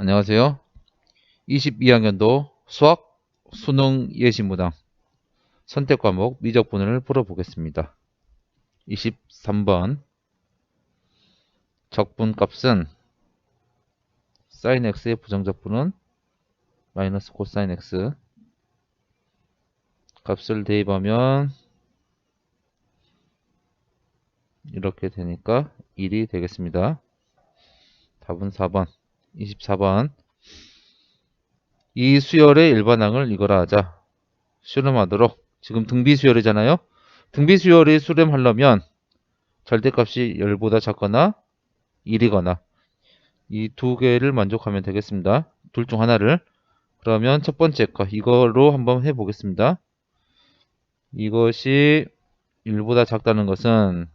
안녕하세요. 22학년도 수학 수능 예시무당 선택 과목 미적분을 풀어보겠습니다. 23번 적분 값은 sin x의 부정적분은 마이너스 코사인 x 값을 대입하면 이렇게 되니까 1이 되겠습니다. 답은 4번. 24번. 이 수열의 일반항을 이거라 하자. 수렴하도록. 지금 등비 수열이잖아요. 등비 수열이 수렴하려면 절대값이 10보다 작거나 1이거나 이 두 개를 만족하면 되겠습니다. 둘 중 하나를. 그러면 첫 번째 거 이거로 한번 해보겠습니다. 이것이 1보다 작다는 것은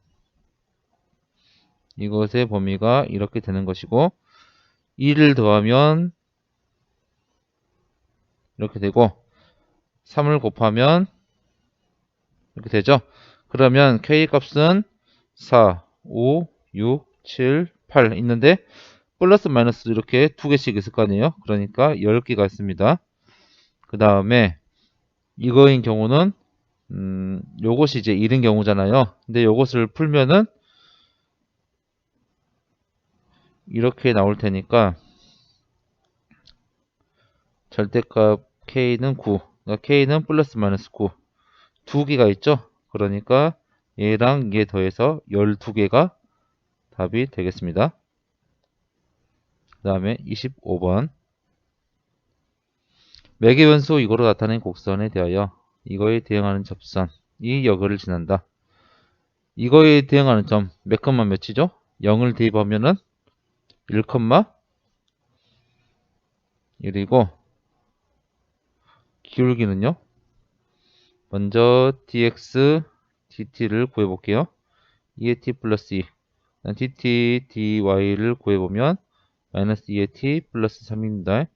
이것의 범위가 이렇게 되는 것이고 2를 더하면 이렇게 되고 3을 곱하면 이렇게 되죠. 그러면 k 값은 4, 5, 6, 7, 8 있는데 플러스 마이너스 이렇게 두 개씩 있을 거 아니에요. 그러니까 10개가 있습니다. 그 다음에 이거인 경우는 음, 요것이 이제 1인 경우잖아요. 근데 요것을 풀면은 이렇게 나올 테니까 절대값 k는 9 그러니까 k는 플러스 마이너스 9두 개가 있죠? 그러니까 얘랑 얘 더해서 12개가 답이 되겠습니다. 그 다음에 25번. 매개 변수 이거로 나타낸 곡선에 대하여 이거에 대응하는 접선. 이 여거를 지난다. 이거에 대응하는 점 몇 컷만 몇이죠? 0을 대입하면은 1, 1이고 기울기는요. 먼저 dx dt를 구해볼게요. 2의 t 플러스 2 dt dy를 구해보면 마이너스 2의 t 플러스 3입니다.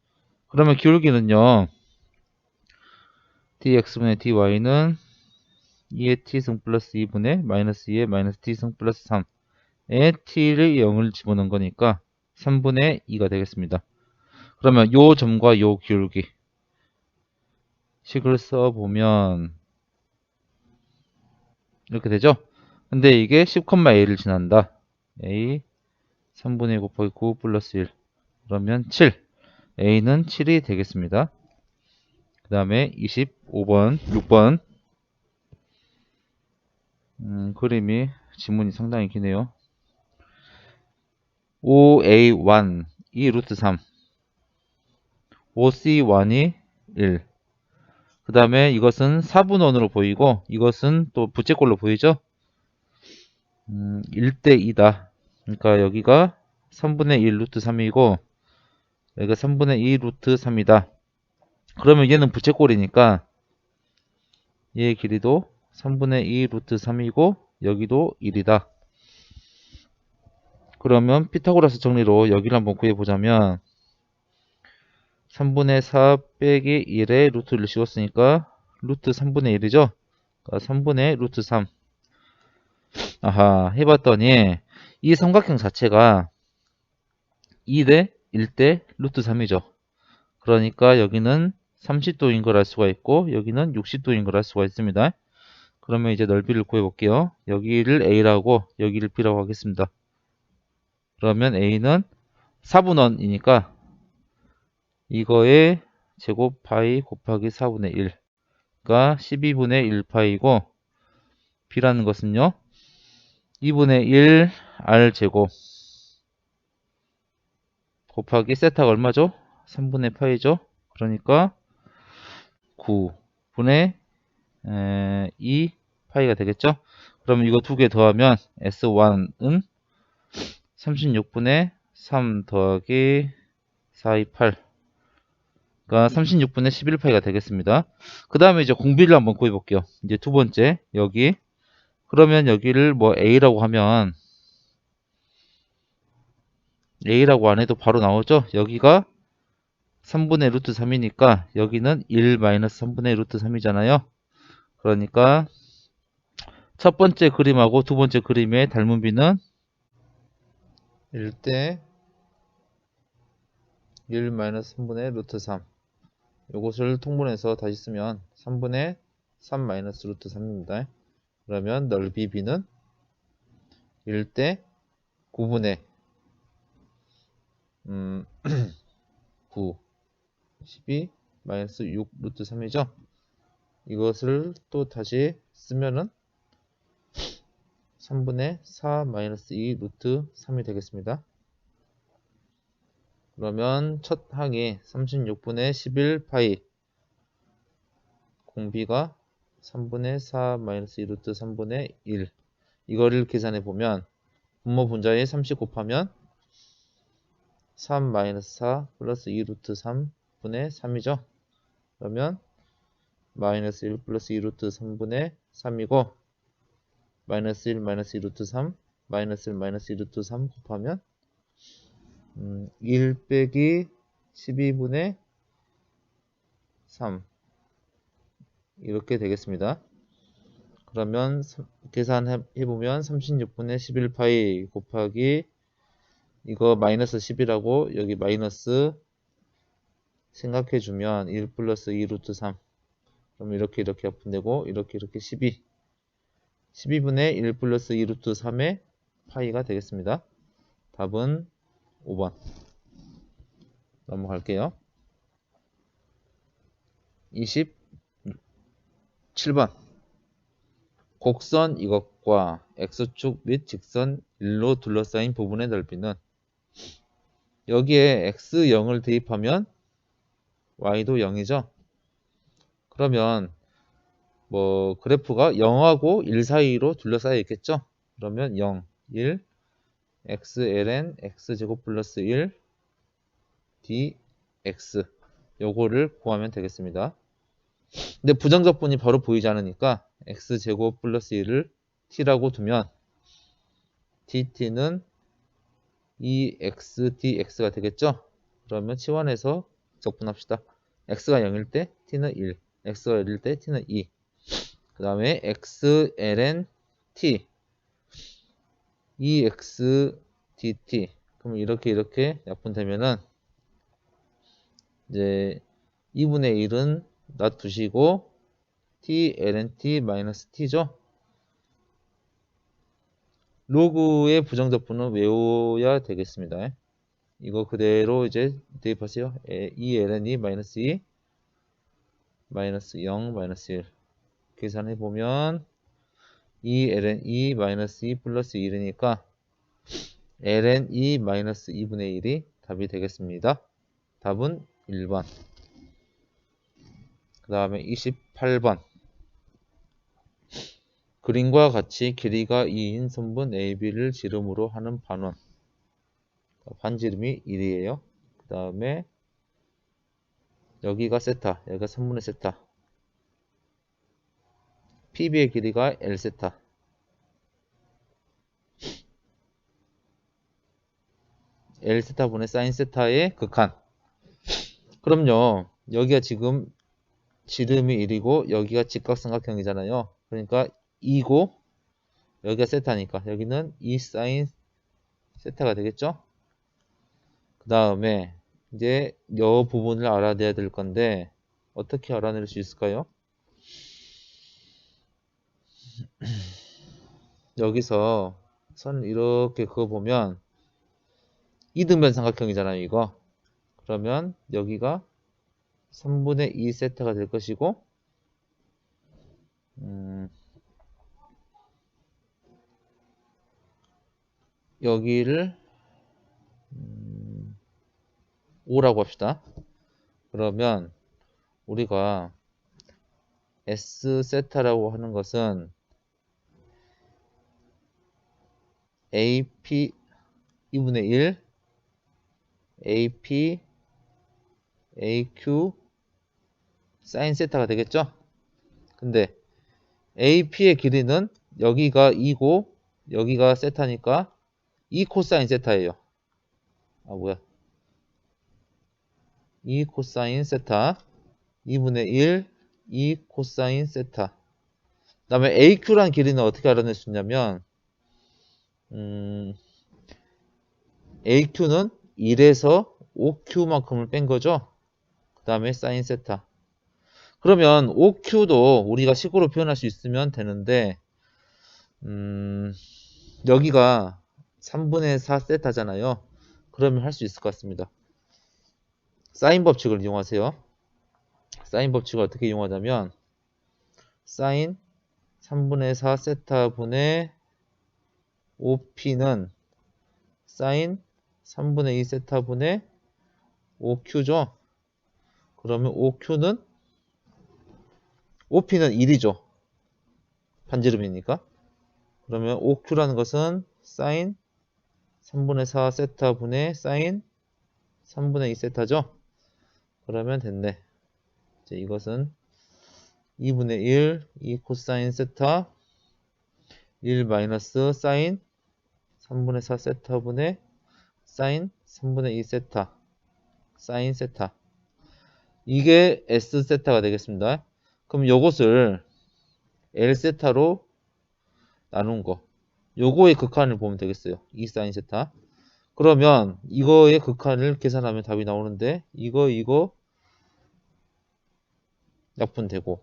그러면 기울기는요. dx분의 dy는 2의 t승 플러스 2분의 마이너스 2의 마이너스 t승 플러스 3에 t를 0을 집어넣은 거니까 3분의 2가 되겠습니다. 그러면 요 점과 요 기울기 식을 써보면 이렇게 되죠? 근데 이게 10,a를 지난다. a 3분의 2 곱하기 9 플러스 1 그러면 7 a는 7이 되겠습니다. 그 다음에 25번 6번 음, 그림이 지문이 상당히 기네요. 5a1 이 루트 3 5c1이 1 그 다음에 이것은 4분원으로 보이고 이것은 또 부채꼴로 보이죠? 음, 1대 2다. 그러니까 여기가 3분의 1 루트 3이고 여기가 3분의 2 루트 3이다. 그러면 얘는 부채꼴이니까 얘의 길이도 3분의 2 루트 3이고 여기도 1이다 그러면 피타고라스 정리로 여기를 한번 구해보자면 3분의 4 빼기 1의 루트를 씌웠으니까 루트 3분의 1이죠. 그러니까 3분의 루트 3. 아하 해봤더니 이 삼각형 자체가 2대 1대 루트 3이죠. 그러니까 여기는 30도인 걸 알 수가 있고 여기는 60도인 걸 알 수가 있습니다. 그러면 이제 넓이를 구해볼게요. 여기를 A라고 여기를 B라고 하겠습니다. 그러면 A는 4분원이니까 이거의 제곱 파이 곱하기 4분의 1가 12분의 1파이고 B라는 것은요. 2분의 1 R제곱 곱하기 세타가 얼마죠? 3분의 파이죠. 그러니까 9분의 2 파이가 되겠죠. 그러면 이거 두 개 더하면 S1은 36분의 3 더하기 4, 2, 8. 그러니까 36분의 11파이가 되겠습니다. 그 다음에 이제 공비를 한번 구해 볼게요. 이제 두 번째, 여기. 그러면 여기를 뭐 A라고 하면, A라고 안 해도 바로 나오죠? 여기가 3분의 루트 3이니까, 여기는 1 마이너스 3분의 루트 3이잖아요. 그러니까, 첫 번째 그림하고 두 번째 그림의 닮은 비는 1대 1 마이너스 3분의 루트 3 요것을 통분해서 다시 쓰면 3분의 3 마이너스 루트 3입니다. 그러면 넓이 b는 1대 9분의 음, 9 12 마이너스 6 루트 3이죠. 이것을 또 다시 쓰면은 3분의 4 마이너스 2 루트 3이 되겠습니다. 그러면 첫 항이 36분의 11 파이 공비가 3분의 4 마이너스 2 루트 3분의 1 이거를 계산해 보면 분모 분자에 30 곱하면 3 마이너스 4 플러스 2 루트 3분의 3이죠. 그러면 마이너스 1 플러스 2 루트 3분의 3이고 마이너스 1 마이너스 2 루트 3 마이너스 1 마이너스 2 루트 3 곱하면 음, 1 빼기 12분의 3 이렇게 되겠습니다. 그러면 계산해 보면 36분의 11파이 곱하기 이거 마이너스 10이라고 여기 마이너스 생각해 주면 1 플러스 2 루트 3 그럼 이렇게 이렇게 합분되고 이렇게 이렇게 12 12분의 1 플러스 2 루트 3의 파이가 되겠습니다. 답은 5번 넘어갈게요. 27번 곡선 이것과 x축 및 직선 1로 둘러싸인 부분의 넓이는 여기에 x0을 대입하면 y도 0이죠. 그러면 뭐 그래프가 0하고 1 사이로 둘러싸여 있겠죠. 그러면 0, 1, xln x제곱 플러스 1 dx 요거를 구하면 되겠습니다. 근데 부정적분이 바로 보이지 않으니까 x제곱 플러스 1을 t라고 두면 dt는 2x dx가 되겠죠? 그러면 치환해서 적분합시다. x가 0일 때 t는 1, x가 1일 때 t는 2. 그 다음에 xln t 2x dt 그럼 이렇게 이렇게 약분되면은 이제 2분의 1은 놔두시고 t ln t 마이너스 t죠. 로그의 부정적분은 외워야 되겠습니다. 이거 그대로 이제 대입하세요. 2 ln이 마이너스 2 마이너스 0 마이너스 1 계산해 보면 2 ln 2 마이너스 2 플러스 1이니까 ln 2 마이너스 2분의 1이 답이 되겠습니다. 답은 1번. 그 다음에 28번. 그림과 같이 길이가 2인 선분 AB를 지름으로 하는 반원. 반지름이 1이에요. 그 다음에 여기가 세타, 여기가 3분의 세타. PB의 길이가 L 세타. L 세타분의 사인 세타의 극한. 그럼요. 여기가 지금 지름이 1이고 여기가 직각삼각형이잖아요. 그러니까 2고 여기가 세타니까 여기는 2 사인 세타가 되겠죠? 그 다음에 이제 이 부분을 알아내야 될 건데 어떻게 알아낼 수 있을까요? 여기서 선 이렇게 그어보면 이등변 삼각형이잖아요 이거 그러면 여기가 3분의 2 세타가 될 것이고 음, 여기를 음, 5라고 합시다. 그러면 우리가 S 세타라고 하는 것은 AP 2분의 1 AP AQ 사인 세타가 되겠죠? 근데 AP의 길이는 여기가 2고 여기가 세타니까 2 코사인 세타예요. 아 뭐야? 2 코사인 세타 2분의 1 2 코사인 세타 그 다음에 AQ란 길이는 어떻게 알아낼 수 있냐면 음, AQ는 1에서 OQ만큼을 뺀 거죠. 그 다음에 사인 세타. 그러면 OQ도 우리가 식으로 표현할 수 있으면 되는데 음, 여기가 3분의 4 세타잖아요. 그러면 할 수 있을 것 같습니다. 사인 법칙을 이용하세요. 사인 법칙을 어떻게 이용하냐면 사인 3분의 4 세타분의 OP는 사인 3분의 2 세타분의 OQ죠. 그러면 OQ는 OP는 1이죠. 반지름이니까. 그러면 OQ라는 것은 사인 3분의 4 세타분의 사인 3분의 2 세타죠. 그러면 됐네. 이제 이것은 2분의 1, 2 코사인 세타 1 마이너스 사인 3분의 4 세타분의 사인 3분의 2 세타 사인 세타 이게 S 세타가 되겠습니다. 그럼 요것을 L 세타로 나눈 거 요거의 극한을 보면 되겠어요. 2 사인 세타 그러면 이거의 극한을 계산하면 답이 나오는데 이거 이거 약분되고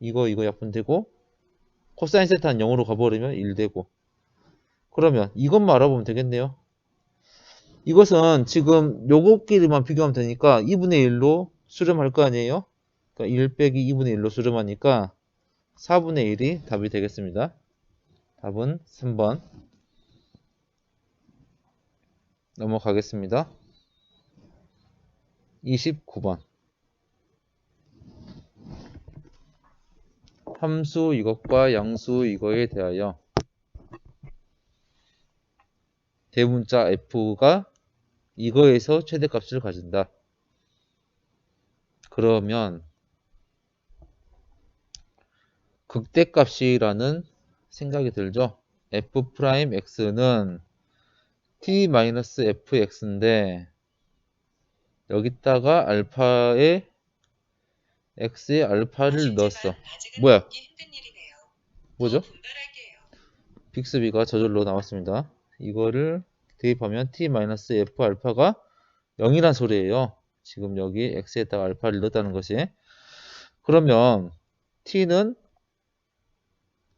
이거 이거 약분되고 코사인 세타는 0으로 가버리면 1 되고 그러면 이것만 알아보면 되겠네요. 이것은 지금 요것끼리만 비교하면 되니까 2분의 1로 수렴할 거 아니에요? 그러니까 1 빼기 2분의 1로 수렴하니까 4분의 1이 답이 되겠습니다. 답은 3번 넘어가겠습니다. 29번 함수 이것과 양수 이거에 대하여 대문자 f가 이거에서 최대값을 가진다. 그러면 극대값이라는 생각이 들죠. f'x는 t-fx인데 여기다가 알파에 x에 알파를 넣었어. 뭐야? 뭐죠? 빅스비가 저절로 나왔습니다. 이거를 대입하면 t-f 알파가 0이란 소리예요. 지금 여기 x에다가 알파를 넣었다는 것이. 그러면 t는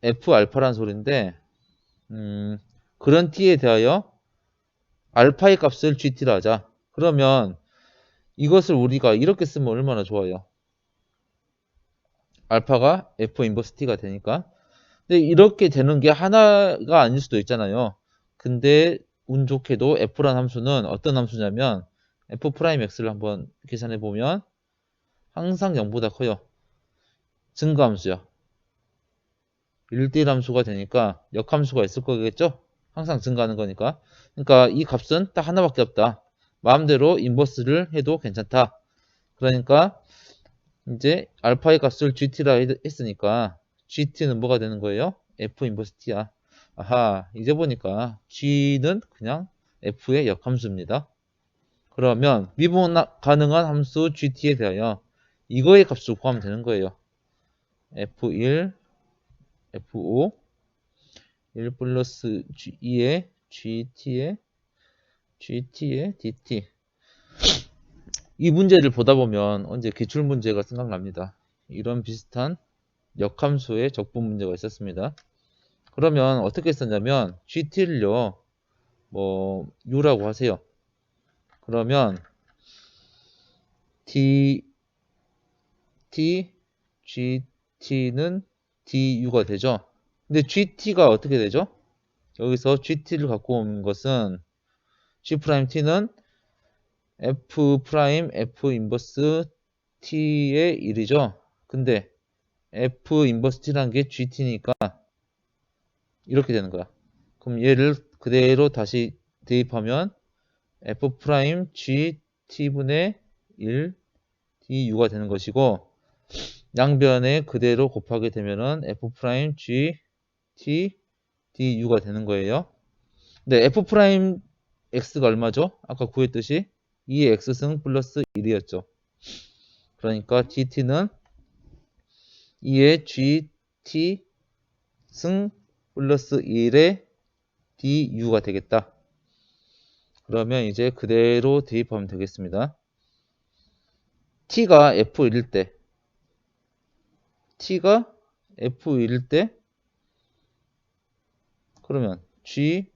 f 알파란 소리인데 음, 그런 t에 대하여 알파의 값을 gt로 하자. 그러면 이것을 우리가 이렇게 쓰면 얼마나 좋아요. 알파가 f 인버스 t가 되니까. 근데 이렇게 되는 게 하나가 아닐 수도 있잖아요. 근데 운 좋게도 f란 함수는 어떤 함수냐면 f 프라임 x를 한번 계산해 보면 항상 0보다 커요. 증가함수야. 1대1 함수가 되니까 역함수가 있을 거겠죠? 항상 증가하는 거니까. 그러니까 이 값은 딱 하나밖에 없다. 마음대로 인버스를 해도 괜찮다. 그러니까 이제 알파의 값을 gt라 했으니까 gt는 뭐가 되는 거예요? f 인버스 t야. 아하, 이제 보니까 g는 그냥 f의 역함수입니다. 그러면 미분 가능한 함수 gt에 대하여 이거의 값을 구하면 되는 거예요. f1, f5, 1 플러스 2의 gt의 gt의 dt 이 문제를 보다 보면 언제 기출 문제가 생각납니다. 이런 비슷한 역함수의 적분 문제가 있었습니다. 그러면 어떻게 썼냐면 gt를요 뭐 u라고 하세요. 그러면 t t gt는 du가 되죠. 근데 gt가 어떻게 되죠? 여기서 gt를 갖고 온 것은 g't는 f 프라임 f 인버스 t의 1이죠. 근데 f 인버스 t라는 게 gt니까 이렇게 되는 거야. 그럼 얘를 그대로 다시 대입하면 f g t분의 1 du가 되는 것이고 양변에 그대로 곱하게 되면은 f g t du가 되는 거예요. 네, f x가 얼마죠? 아까 구했듯이 2의 x승 플러스 1이었죠. 그러니까 gt는 2의 gt승 플러스 1의 du가 되겠다. 그러면 이제 그대로 대입하면 되겠습니다. t가 f1일 때 t가 f1일 때 그러면 g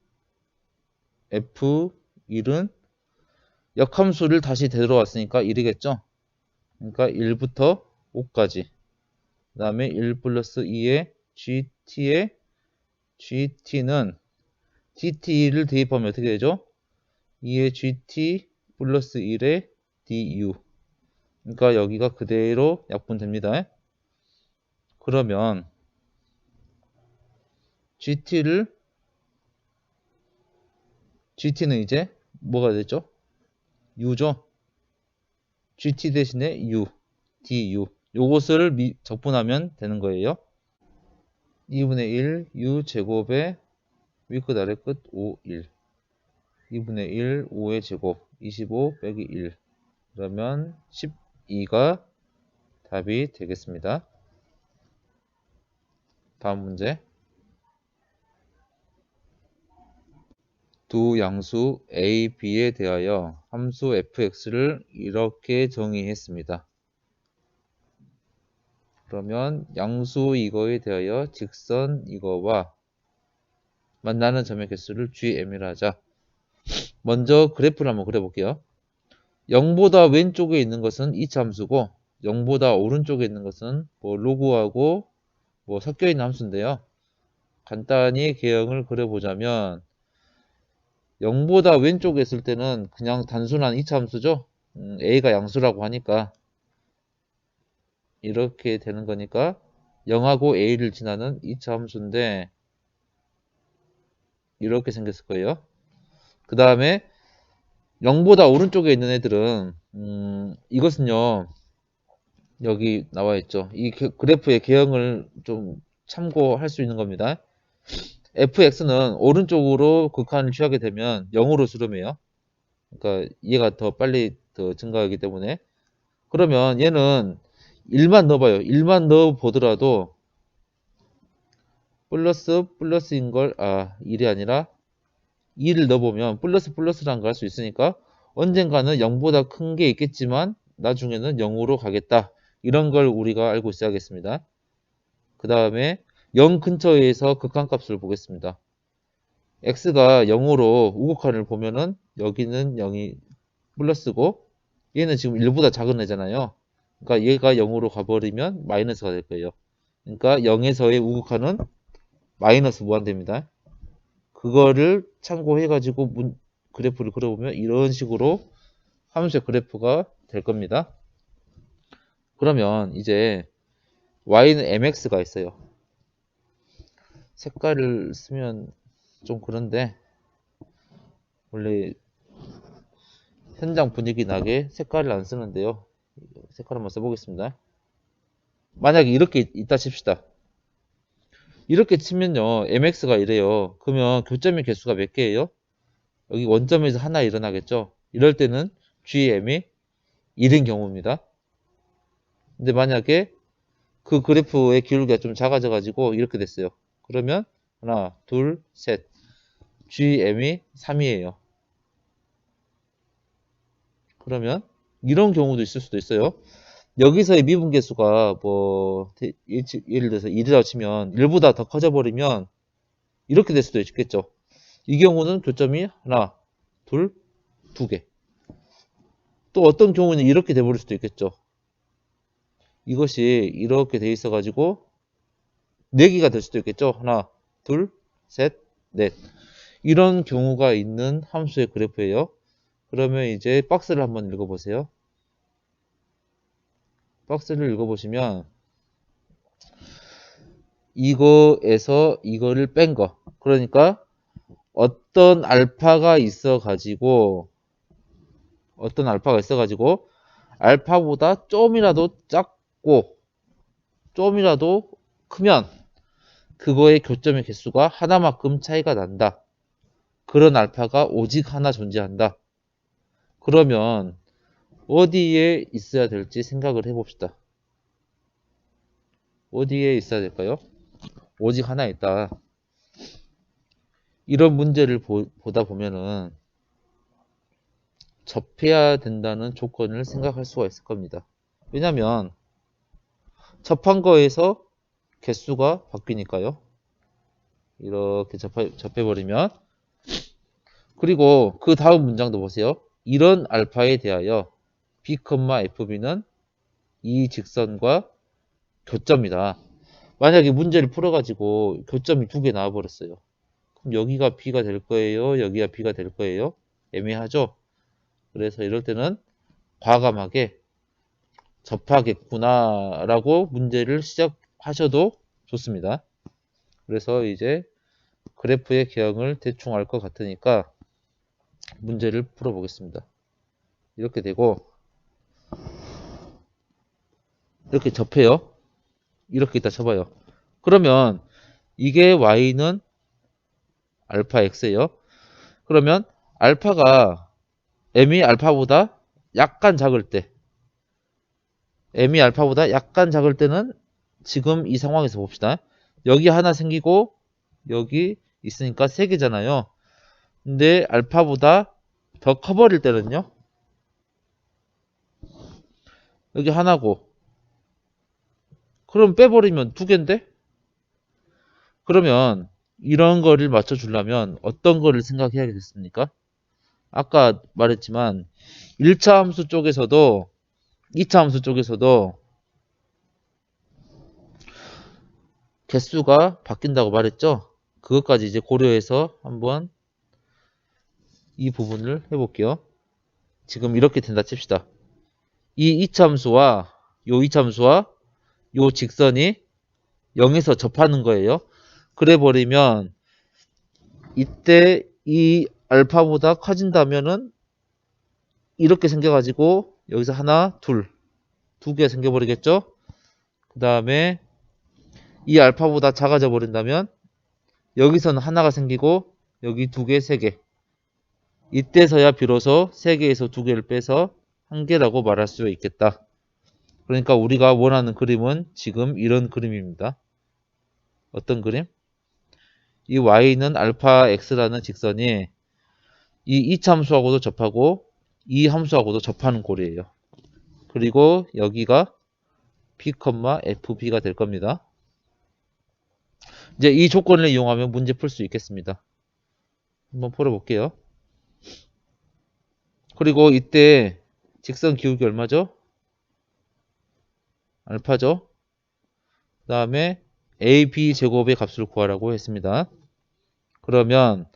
f1은 역함수를 다시 되돌아왔으니까 1이겠죠? 그러니까 1부터 5까지 그 다음에 1 플러스 2의 gt의 gt는 dt를 대입하면 어떻게 되죠? 2의 gt 플러스 1의 du 그러니까 여기가 그대로 약분됩니다. 그러면 gt를 gt는 이제 뭐가 되죠? u죠? gt 대신에 u, du 요것을 미, 적분하면 되는 거예요. 2분의 1 u 제곱의 위끝 아래끝 5, 1 2분의 1 5의 제곱 25 빼기 1 그러면 12가 답이 되겠습니다. 다음 문제 두 양수 a, b에 대하여 함수 fx를 이렇게 정의했습니다. 그러면 양수 이거에 대하여 직선 이거와 만나는 점의 개수를 gm이라 하자. 먼저 그래프를 한번 그려볼게요. 0보다 왼쪽에 있는 것은 이차 함수고 0보다 오른쪽에 있는 것은 뭐 로그하고 뭐 섞여 있는 함수인데요. 간단히 개형을 그려보자면 0보다 왼쪽에 있을 때는 그냥 단순한 이차 함수죠. 음, A가 양수라고 하니까 이렇게 되는 거니까 0하고 A를 지나는 이차 함수인데 이렇게 생겼을 거예요. 그 다음에 0보다 오른쪽에 있는 애들은 음, 이것은요 여기 나와 있죠. 이 그래프의 개형을 좀 참고할 수 있는 겁니다. fx는 오른쪽으로 극한을 취하게 되면 0으로 수렴해요. 그러니까 얘가 더 빨리 더 증가하기 때문에 그러면 얘는 1만 넣어봐요. 1만 넣어보더라도 플러스 플러스인 걸, 아, 1이 아니라 2를 넣어보면 플러스 플러스라는 걸할 수 있으니까 언젠가는 0보다 큰 게 있겠지만 나중에는 0으로 가겠다. 이런 걸 우리가 알고 있어야겠습니다. 그 다음에 0 근처에서 극한값을 보겠습니다. x가 0으로 우극한을 보면은 여기는 0이 플러스고 얘는 지금 1보다 작은 애잖아요. 그러니까 얘가 0으로 가버리면 마이너스가 될 거예요. 그러니까 0에서의 우극한은 마이너스 무한대입니다. 그거를 참고해가지고 문, 그래프를 그려보면 이런 식으로 함수의 그래프가 될 겁니다. 그러면 이제 y는 mx가 있어요. 색깔을 쓰면 좀 그런데 원래 현장 분위기 나게 색깔을 안 쓰는데요. 색깔 한번 써보겠습니다. 만약에 이렇게 있다 칩시다. 이렇게 치면요. mx가 이래요. 그러면 교점의 개수가 몇 개예요? 여기 원점에서 하나 일어나겠죠. 이럴 때는 gm이 1인 경우입니다. 근데 만약에 그 그래프의 기울기가 좀 작아져 가지고 이렇게 됐어요. 그러면 하나, 둘, 셋. GM이 3이에요. 그러면 이런 경우도 있을 수도 있어요. 여기서의 미분계수가 뭐 예를 들어서 1이라고 치면 1보다 더 커져 버리면 이렇게 될 수도 있겠죠. 이 경우는 교점이 하나, 둘, 두 개. 또 어떤 경우는 이렇게 돼버릴 수도 있겠죠. 이것이 이렇게 돼 있어 가지고 4개가 될 수도 있겠죠. 하나, 둘, 셋, 넷. 이런 경우가 있는 함수의 그래프예요. 그러면 이제 박스를 한번 읽어보세요. 박스를 읽어보시면 이거에서 이거를 뺀 거. 그러니까 어떤 알파가 있어 가지고 어떤 알파가 있어 가지고 알파보다 좀이라도 작고 좀이라도 크면 그거의 교점의 개수가 하나만큼 차이가 난다. 그런 알파가 오직 하나 존재한다. 그러면 어디에 있어야 될지 생각을 해봅시다. 어디에 있어야 될까요? 오직 하나 있다. 이런 문제를 보, 다 보면은 접해야 된다는 조건을 생각할 수가 있을 겁니다. 왜냐면 접한 거에서 개수가 바뀌니까요. 이렇게 접해, 접해버리면 그리고 그 다음 문장도 보세요. 이런 알파에 대하여 b, fb는 이 직선과 교점이다. 만약에 문제를 풀어가지고 교점이 두 개 나와버렸어요. 그럼 여기가 b가 될 거예요? 여기가 b가 될 거예요? 애매하죠? 그래서 이럴 때는 과감하게 접하겠구나 라고 문제를 시작하셔도 좋습니다. 그래서 이제 그래프의 개형을 대충 알 것 같으니까 문제를 풀어보겠습니다. 이렇게 되고 이렇게 접해요. 이렇게 있다 쳐봐요. 그러면 이게 y는 알파 x예요. 그러면 알파가 m이 알파보다 약간 작을 때 m이 알파보다 약간 작을 때는 지금 이 상황에서 봅시다. 여기 하나 생기고 여기 있으니까 세 개잖아요. 근데 알파보다 더 커버릴 때는요. 여기 하나고 그럼 빼버리면 두 개인데? 그러면 이런 거를 맞춰주려면 어떤 거를 생각해야겠습니까? 아까 말했지만 1차 함수 쪽에서도 2차 함수 쪽에서도 개수가 바뀐다고 말했죠? 그것까지 이제 고려해서 한번 이 부분을 해볼게요. 지금 이렇게 된다 칩시다. 이 2차 함수와 요 2차 함수와 요 직선이 0에서 접하는 거예요. 그래 버리면 이때 이 알파보다 커진다면은 이렇게 생겨가지고 여기서 하나, 둘, 두 개 생겨버리겠죠? 그 다음에 이 알파보다 작아져 버린다면 여기서는 하나가 생기고 여기 두 개, 세 개. 이때서야 비로소 세 개에서 두 개를 빼서 한 개라고 말할 수 있겠다. 그러니까 우리가 원하는 그림은 지금 이런 그림입니다. 어떤 그림? 이 y는 알파 x라는 직선이 이 2차 함수하고도 접하고 이 함수하고도 접하는 꼴이에요. 그리고 여기가 p, fb가 될 겁니다. 이제 이 조건을 이용하면 문제 풀 수 있겠습니다. 한번 풀어볼게요. 그리고 이때 직선 기울기 얼마죠? 알파죠. 그 다음에 AB 제곱의 값을 구하라고 했습니다. 그러면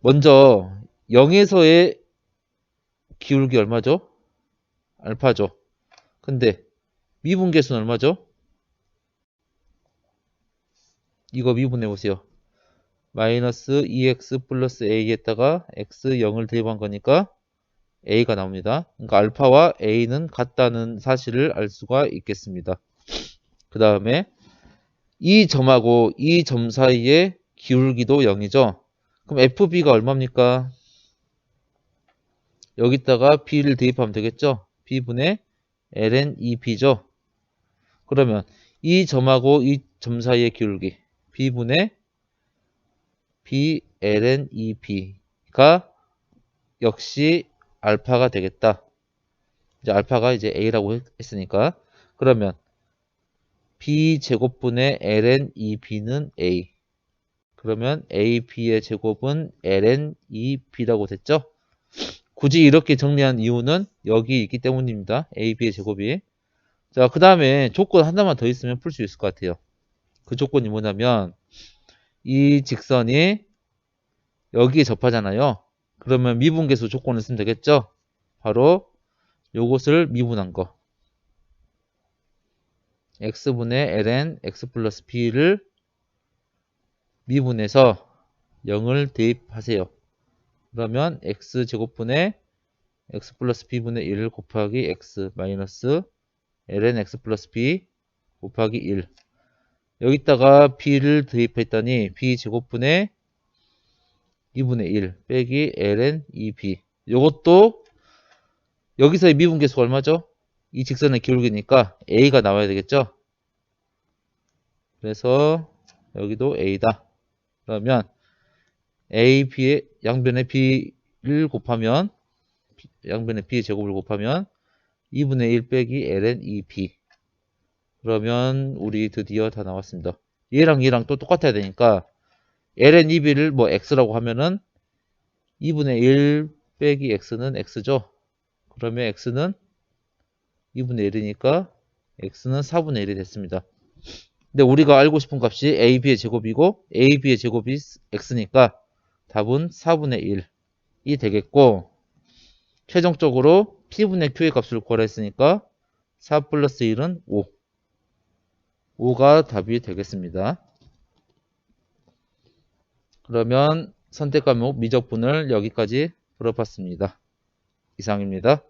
먼저 0에서의 기울기 얼마죠? 알파죠. 근데 미분계수는 얼마죠? 이거 미분해 보세요. 마이너스 2x 플러스 a에다가 x 0을 대입한 거니까 a가 나옵니다. 그러니까 알파와 a는 같다는 사실을 알 수가 있겠습니다. 그 다음에 이 점하고 이 점 사이의 기울기도 0이죠. 그럼 fb가 얼마입니까? 여기다가 b를 대입하면 되겠죠. b분의 ln eb죠. 그러면 이 점하고 이 점 사이의 기울기 b분의 b ln eb가 역시 알파가 되겠다. 이제 알파가 이제 a라고 했으니까 그러면 b 제곱분의 ln eb는 a. 그러면 ab의 제곱은 ln eb라고 됐죠? 굳이 이렇게 정리한 이유는 여기 있기 때문입니다. ab의 제곱이. 자, 그 다음에 조건 하나만 더 있으면 풀 수 있을 것 같아요. 그 조건이 뭐냐면 이 직선이 여기에 접하잖아요. 그러면 미분계수 조건을 쓰면 되겠죠? 바로 요것을 미분한 거. x분의 ln x 플러스 b를 미분해서 0을 대입하세요. 그러면 x제곱분의 x 플러스 b분의 1 곱하기 x 마이너스 ln x 플러스 b 곱하기 1 여기다가 b를 대입했더니 b제곱분의 2분의 1 빼기 ln 2b 이것도 여기서의 미분계수가 얼마죠? 이 직선의 기울기니까 a가 나와야 되겠죠? 그래서 여기도 a다. 그러면 a, b의 양변에 b를 곱하면 양변에 b의 제곱을 곱하면 2분의 1 빼기 ln 2b 그러면 우리 드디어 다 나왔습니다. 얘랑 얘랑 또 똑같아야 되니까 ln 2b를 뭐 x라고 하면은 2분의 1 빼기 x는 x죠. 그러면 x는 2분의 1이니까 x는 4분의 1이 됐습니다. 근데 우리가 알고 싶은 값이 ab의 제곱이고 ab의 제곱이 x니까 답은 4분의 1이 되겠고 최종적으로 p분의 q의 값을 구하랬으니까 4 플러스 1은 5 5가 답이 되겠습니다. 그러면 선택 과목 미적분을 여기까지 풀어봤습니다. 이상입니다.